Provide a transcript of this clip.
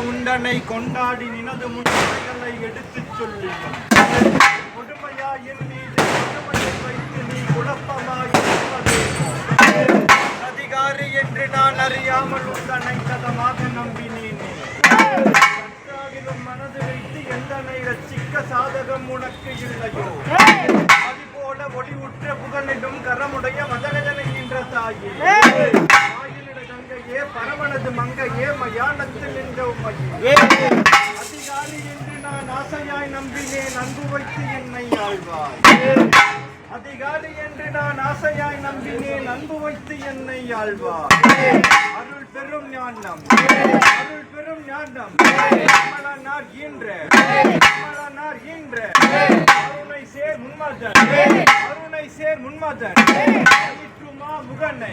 உண்டனை கொண்டாடி நினது முன்னுரைகளை எடுத்துச் சொல்லி. கொடுமையா மீது கொடுமையை வைத்து நீ குழப்பமாய் அதிகாரி என்று நான் அறியாமல் உந்தனை கதமாக நம்பினேன். மனது வைத்து எந்தனை ரட்சிக்க சாதகம் உனக்கு இல்லையோ? அதுபோல ஒளிவுற்ற புகழிடும் கரமுடைய மதகஜனை நின்ற தாயே. கங்கையே பரவனது மங்கையே மயானத்தில் நின்ற உம்மையே. அதிகாரி என்று நான் ஆசையாய் நம்பினேன் அன்பு வைத்து என்னை ஆழ்வாய். அதிகாரி என்று நான் ஆசையாய் நம்பினேன் அன்பு வைத்து என்னை ஆழ்வார் அருள் பெரும் ஞானம். அருள் பெரும் ஞானம். கமலனார் ஈன்ற. கமலனார் ஈன்ற. அருணை சேர் முன்மதன். அருணை சேர் முன்மதன். முகனை.